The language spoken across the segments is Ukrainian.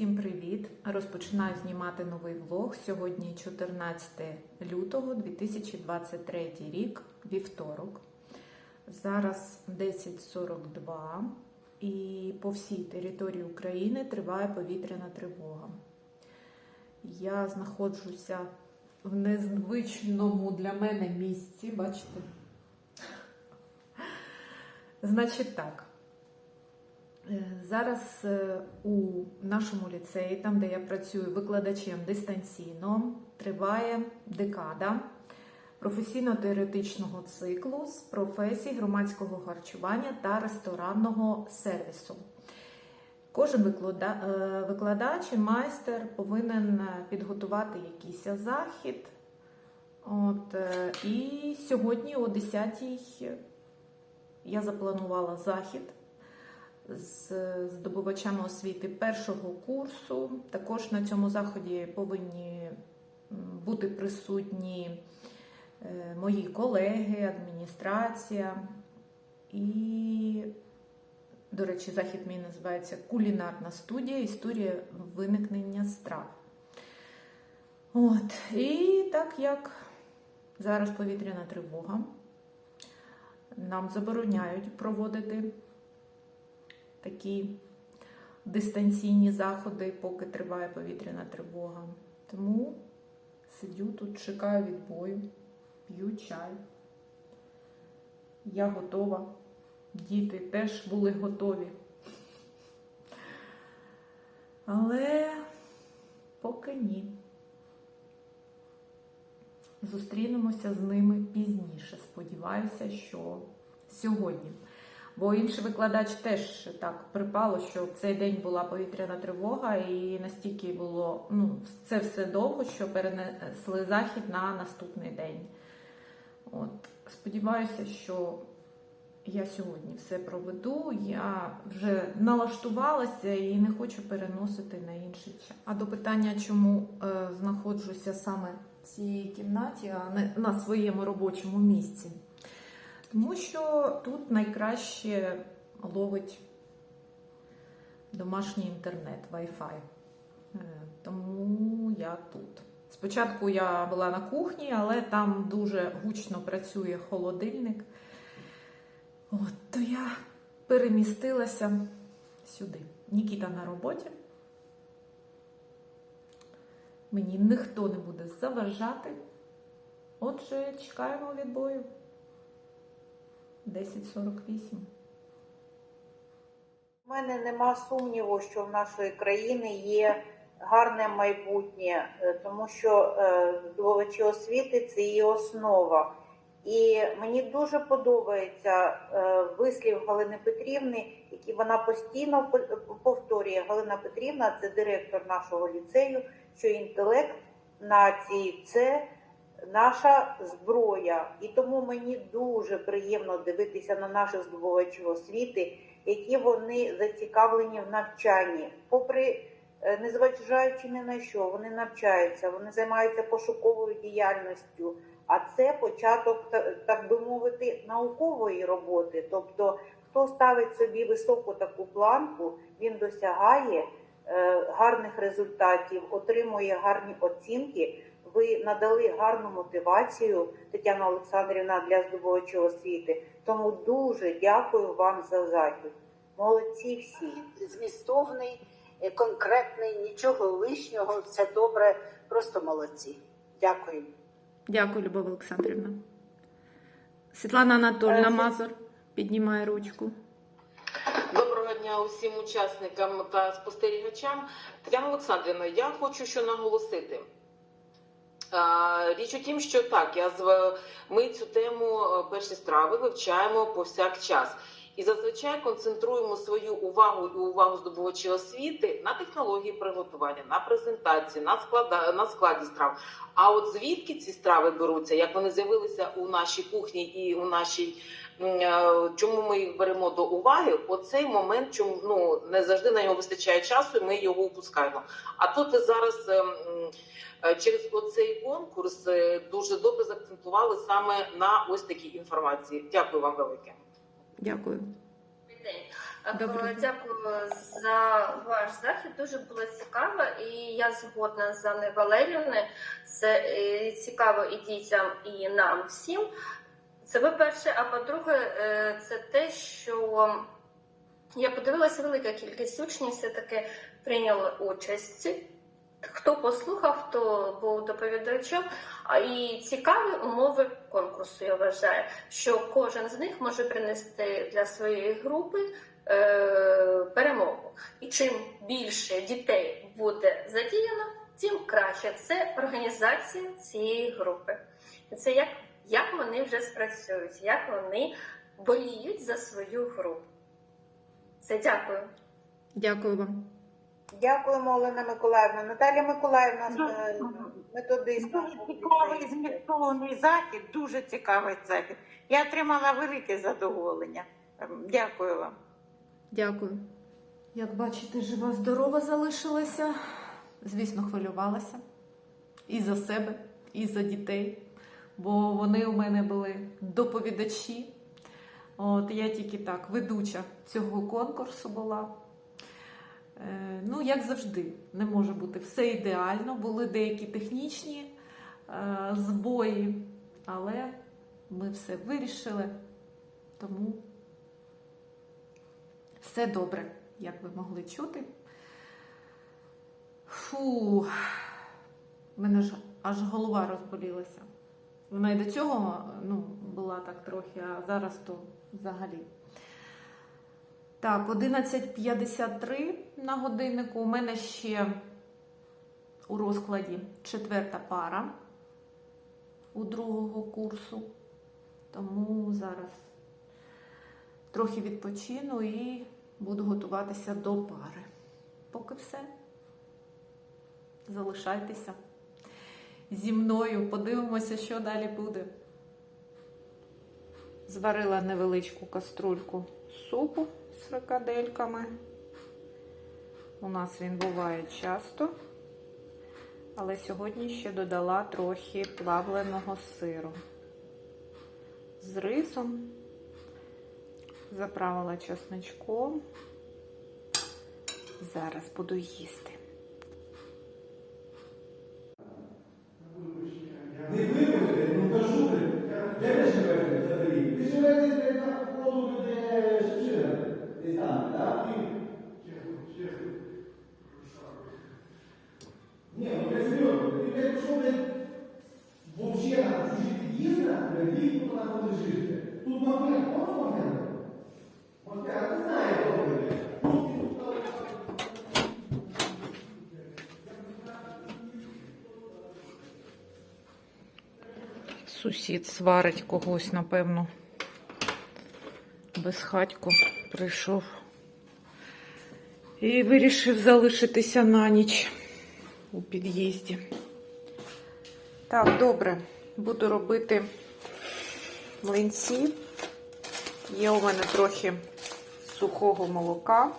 Всім привіт! Розпочинаю знімати новий влог. Сьогодні 14 лютого 2023 рік, вівторок. Зараз 10.42 і по всій території України триває повітряна тривога. Я знаходжуся в незвичному для мене місці, бачите? Значить так. Е, Зараз е, у нашому ліцеї, там де я працюю викладачем дистанційно, триває декада професійно-теоретичного циклу з професій громадського харчування та ресторанного сервісу. Кожен е, викладач і майстер повинен підготувати якийсь захід. От, і сьогодні о 10-й я запланувала захід з здобувачами освіти першого курсу. Також на цьому заході повинні бути присутні е, мої колеги, адміністрація. І, до речі, захід мій називається Кулінарна студія Історія виникнення страв. От. І так як зараз повітряна тривога, нам забороняють проводити такі дистанційні заходи, поки триває повітряна тривога. Тому сидю тут, чекаю відбою, п'ю чай. Я готова. Діти теж були готові. Але поки ні. Зустрінемося з ними пізніше. Сподіваюся, що сьогодні. Бо інший викладач теж так припало, що в цей день була повітряна тривога, і настільки було ну, це все довго, що перенесли захід на наступний день. От, сподіваюся, що я сьогодні все проведу. Я вже налаштувалася і не хочу переносити на інший час. А до питання, чому е, знаходжуся саме в цій кімнаті, а не на своєму робочому місці. Тому що тут найкраще ловить домашній інтернет, Wi-Fi. Е, Тому я тут. Спочатку я була на кухні, але там дуже гучно працює холодильник. От, то я перемістилася сюди. Нікіта на роботі. Мені ніхто не буде заважати. Отже, чекаємо відбою. 10.48. У мене нема сумніву, що в нашої країни є гарне майбутнє, е, тому що е, здобувачі освіти це її основа. І мені дуже подобається е, вислів Галини Петрівни, який вона постійно по- повторює. Галина Петрівна це директор нашого ліцею, що інтелект нації це наша зброя. І тому мені дуже приємно дивитися на наших здобувачів освіти, які вони зацікавлені в навчанні. Попри е, незважаючи ні на що, вони навчаються, вони займаються пошуковою діяльністю. А це початок, та- так би мовити, наукової роботи. Тобто, хто ставить собі високу таку планку, він досягає е, гарних результатів, отримує гарні оцінки. Ви надали гарну мотивацію, Тетяна Олександрівна, для здобувачів освіти. Тому дуже дякую вам за захід. Молодці всі. змістовний, е, конкретний, нічого лишнього, все добре, просто молодці. Дякую. Дякую, Любов Олександрівна. Світлана Анатольна Е, Мазур піднімає ручку. Доброго дня усім учасникам та спостерігачам. Тетяна Олександрівна, я хочу що наголосити. Річ у тім, що так, я з ми цю тему е, перші страви вивчаємо повсякчас. І зазвичай концентруємо свою увагу і увагу здобувачі освіти на технології приготування, на презентації, на склада... на складі страв. А от звідки ці страви беруться, як вони з'явилися у нашій кухні і у нашій е, чому ми їх беремо до уваги? Оцей момент, чому ну не завжди на нього вистачає часу, і ми його упускаємо. А тут зараз е, м, е, через оцей конкурс е, дуже добре заакцентували саме на ось такій інформації. Дякую вам велике. Дякую. Е, дня. Дякую за ваш захід. Дуже було цікаво, і я згодна з Анною Валеріївною. Це е, цікаво і дітям, і нам всім. Це по-перше, а по-друге, е, це те, що я подивилася, велика кількість учнів все-таки прийняли участь. Хто послухав, хто був доповідачем, і цікаві умови конкурсу. Я вважаю, що кожен з них може принести для своєї групи е, перемогу. І чим більше дітей буде задіяно, тим краще. Це організація цієї групи. І Це як, як вони вже спрацюють, як вони боліють за свою групу. Це дякую. Дякую вам. Дякуємо, Олена Миколаївна. Наталя Миколаївна, е, методист. Дуже цікавий ліцею. змістовний захід, дуже цікавий захід. Я отримала велике задоволення. Ем, Дякую вам. Дякую. Як бачите, жива здорова залишилася. Звісно, хвилювалася і за себе, і за дітей, бо вони у мене були доповідачі. От я тільки так, ведуча цього конкурсу була. Е, ну, як завжди, не може бути все ідеально. Були деякі технічні е, збої, але ми все вирішили. Тому все добре, як ви могли чути. Фу, мене ж аж голова розболілася. Вона і до цього ну, була так трохи, а зараз то взагалі. Так, 11.53 на годиннику. У мене ще у розкладі четверта пара у другого курсу. Тому зараз трохи відпочину і буду готуватися до пари. Поки все. Залишайтеся зі мною, подивимося, що далі буде. Зварила невеличку каструльку супу з фрикадельками. У нас він буває часто, але сьогодні ще додала трохи плавленого сиру з рисом заправила чесничком. Зараз буду їсти. Не виборите, ну кажу, де ви живете взагалі? Ви живете де на колу, де Шевчина, десь там, так? Ні, ну я серйозно, ти не пішов, блядь, вообще на чужі під'їзда, блядь, вік тут на коли жити. Тут магнит, можна магнит? Магнит, а ти знаєш, блядь. Сусід сварить когось, напевно. Безхатько прийшов і вирішив залишитися на ніч у під'їзді. Так, добре, буду робити млинці. Є у мене трохи сухого молока.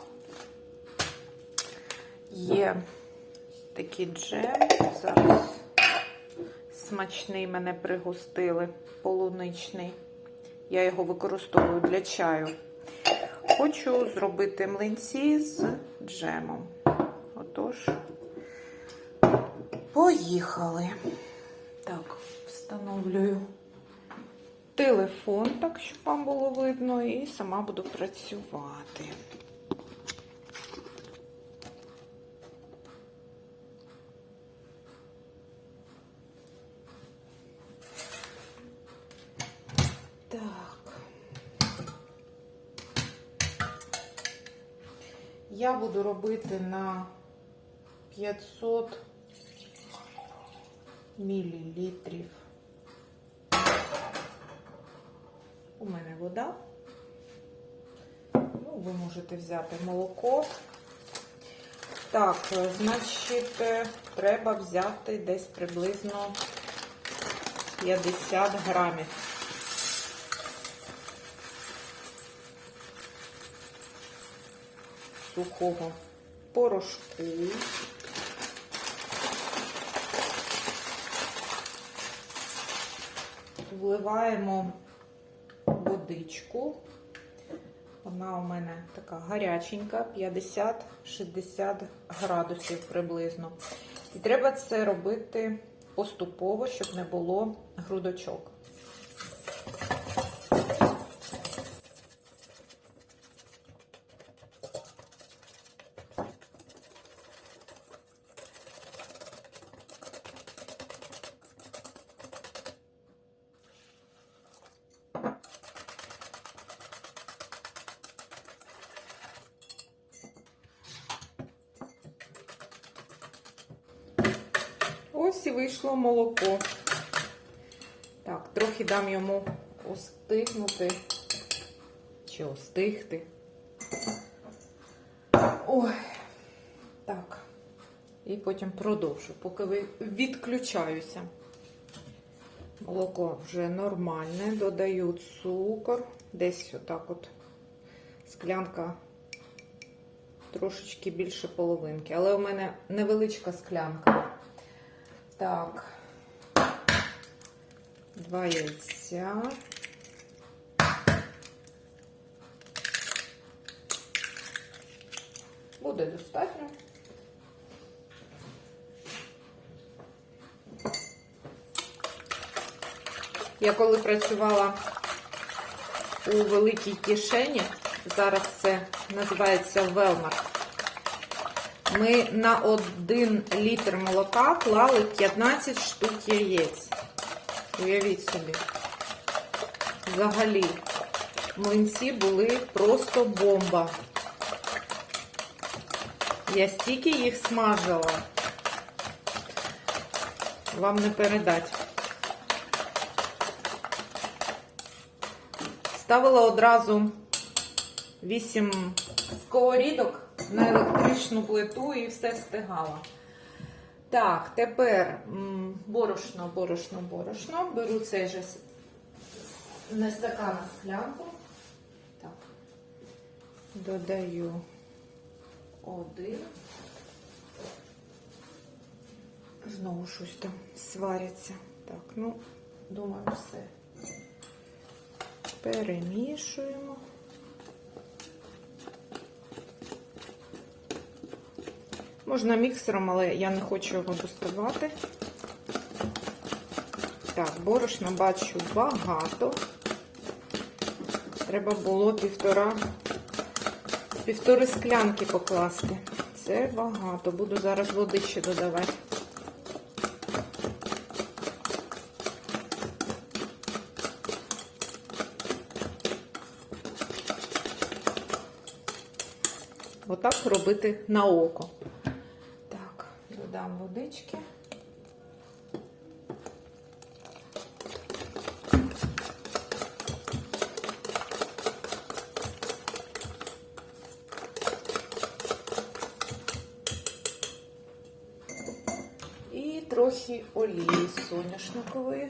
Є такий джем. Зараз смачний мене пригостили, полуничний. Я його використовую для чаю. Хочу зробити млинці з джемом. Отож, поїхали. Так, встановлюю телефон, так, щоб вам було видно, і сама буду працювати. Я буду робити на 500 мілілітрів. У мене вода. Ну, ви можете взяти молоко. Так, е, значить, е, треба взяти десь приблизно 50 грамів. сухого порошку. Вливаємо водичку Вона у мене така гаряченька, 50-60 градусів приблизно. І треба це робити поступово, щоб не було грудочок. Ось і вийшло молоко. Так, трохи дам йому остигнути. Чи остигти. Ой. Так. І потім продовжу, поки ви відключаюся. Молоко вже нормальне. Додаю цукор. Десь отак от склянка трошечки більше половинки. Але у мене невеличка склянка. Так. Два яйця. Буде достатньо. Я коли працювала у великій кишені, зараз це називається Велмар. Ми на 1 літр молока клали 15 штук яєць. Уявіть собі. Взагалі, млинці були просто бомба. Я стільки їх смажила. Вам не передать. Ставила одразу 8 сковорідок на електричну плиту і все встигала. Так, тепер борошно, борошно, борошно. Беру цей же не стакан, склянку. Так. Додаю один. Знову щось там свариться. Так, ну, думаю, все. Перемішуємо. Можна міксером, але я не хочу його доставати. Так, борошна бачу багато. Треба було півтора, півтори склянки покласти. Це багато. Буду зараз води ще додавати. Отак робити на око. Додам водички. І трохи олії соняшникової.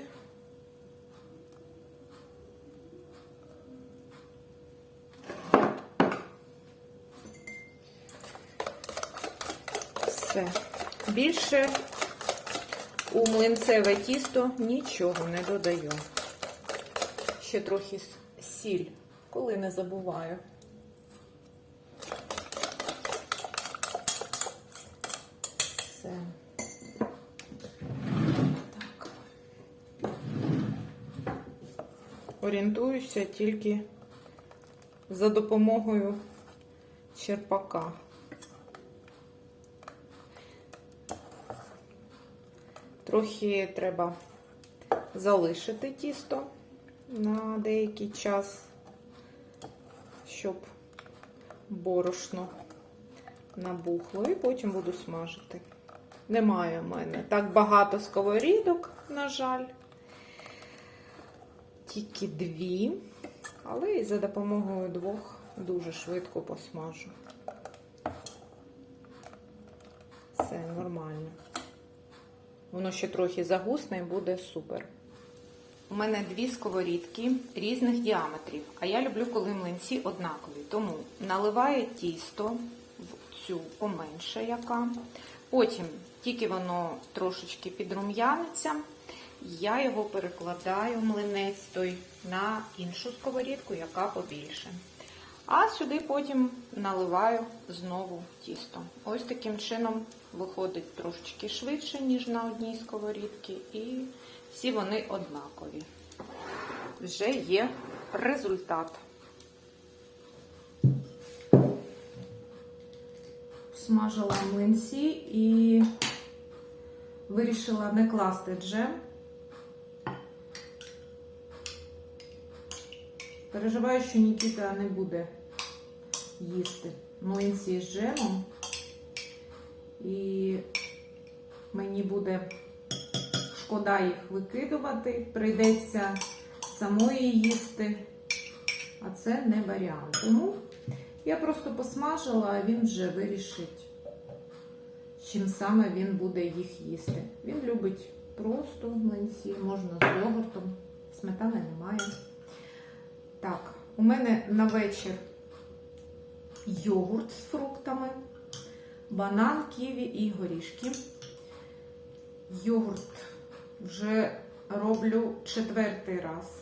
Все. Більше у млинцеве тісто нічого не додаю. Ще трохи сіль, коли не забуваю. Все. Так. Орієнтуюся тільки за допомогою черпака. Трохи треба залишити тісто на деякий час, щоб борошно набухло, і потім буду смажити. Немає в мене так багато сковорідок, на жаль. Тільки дві, але і за допомогою двох дуже швидко посмажу. Все нормально. Воно ще трохи загусне і буде супер. У мене дві сковорідки різних діаметрів, а я люблю, коли млинці однакові. Тому наливаю тісто в цю поменше яка. Потім, тільки воно трошечки підрум'яниться, я його перекладаю млинець той на іншу сковорідку, яка побільше. А сюди потім наливаю знову тісто. Ось таким чином виходить трошечки швидше, ніж на одній сковорідці, і всі вони однакові. Вже є результат. Смажила млинці і вирішила не класти джем. Переживаю, що Нікіта не буде їсти млинці з джемом. І мені буде шкода їх викидувати, прийдеться самої їсти, а це не варіант. Тому я просто посмажила, а він вже вирішить, чим саме він буде їх їсти. Він любить просто млинці, можна з йогуртом, сметани немає. Так, у мене на вечір йогурт з фруктами, банан, ківі і горішки. Йогурт вже роблю четвертий раз.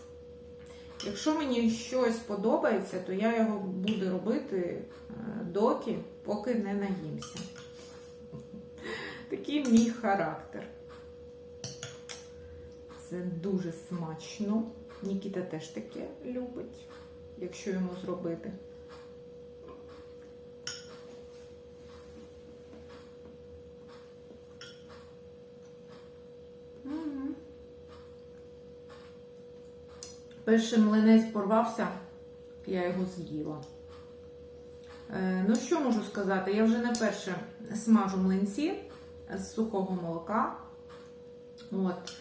Якщо мені щось подобається, то я його буду робити е, доки, поки не наїмся. Такий мій характер. Це дуже смачно. Нікіта теж таке любить, якщо йому зробити. Перший млинець порвався, я його з'їла. Е, ну, що можу сказати? Я вже не перше смажу млинці з сухого молока. От.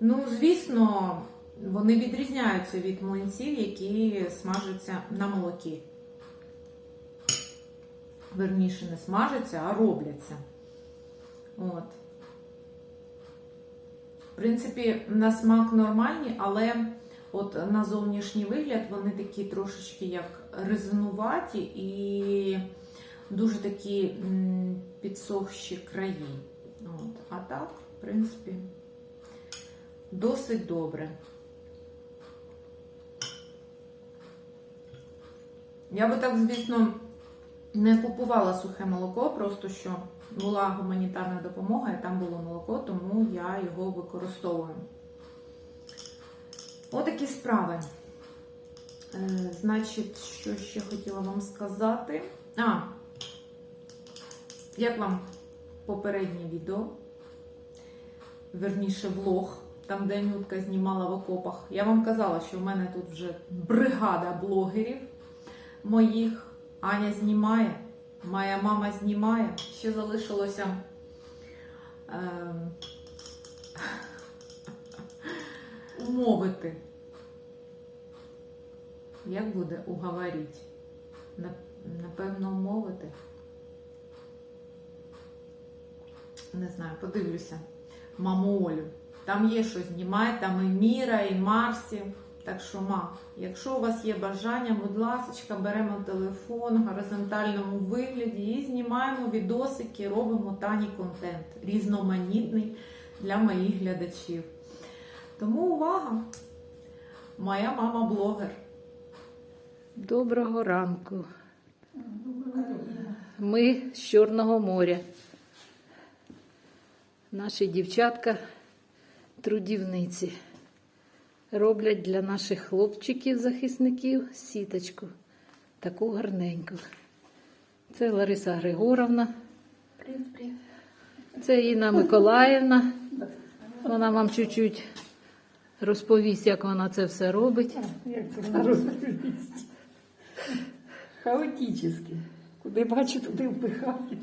Ну, звісно, вони відрізняються від млинців, які смажаться на молокі. Верніше, не смажаться, а робляться. От. В принципі, на смак нормальні, але от на зовнішній вигляд вони такі трошечки як резинуваті і дуже такі підсохші краї. От. А так, в принципі, досить добре. Я би так, звісно, не купувала сухе молоко, просто що була гуманітарна допомога, і там було молоко, тому я його використовую. Отакі справи. Е, значить, що ще хотіла вам сказати? А, як вам попереднє відео? Верніше, влог, там, де Нютка знімала в окопах. Я вам казала, що в мене тут вже бригада блогерів моїх. Аня знімає, моя мама знімає. Ще залишилося. ем, умовити. Як буде уговорити? Напевно, умовити. Не знаю, подивлюся. Маму Олю. Там є що знімати, там і Міра, і Марсі. Так що, ма, якщо у вас є бажання, будь ласка, беремо телефон в горизонтальному вигляді і знімаємо відосики, робимо тані контент різноманітний для моїх глядачів. Тому увага! Моя мама блогер. Доброго ранку. Ми з Чорного моря. Наші дівчатка трудівниці роблять для наших хлопчиків-захисників сіточку. Таку гарненьку. Це Лариса Григоровна. Це Інна Миколаївна. Вона вам чуть-чуть розповість, як вона це все робить. Як це вона розповість? Хаотично. Куди бачу, туди впихають.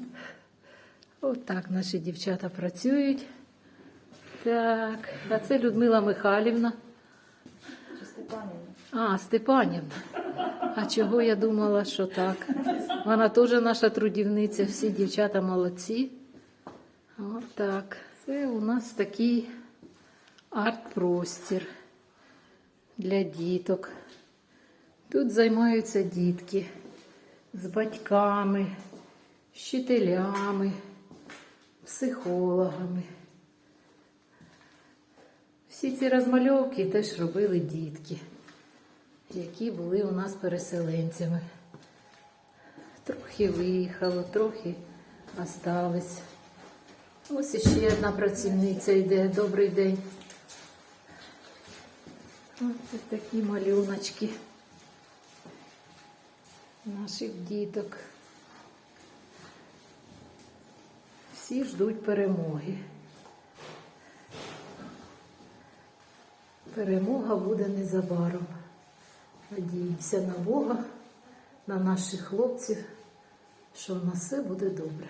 Отак наші дівчата працюють. Так, а це Людмила Михайлівна. Чи Степанівна? А, Степанівна. А чого я думала, що так? Вона теж наша трудівниця, всі дівчата молодці. Отак. Це у нас такий арт-простір для діток. Тут займаються дітки з батьками, вчителями, психологами. Всі ці розмальовки теж робили дітки, які були у нас переселенцями. Трохи виїхало, трохи остались. Ось іще одна працівниця йде. Добрий день. Ось такі малюночки наших діток. Всі ждуть перемоги. Перемога буде незабаром. Надіємося на Бога, на наших хлопців, що в нас все буде добре.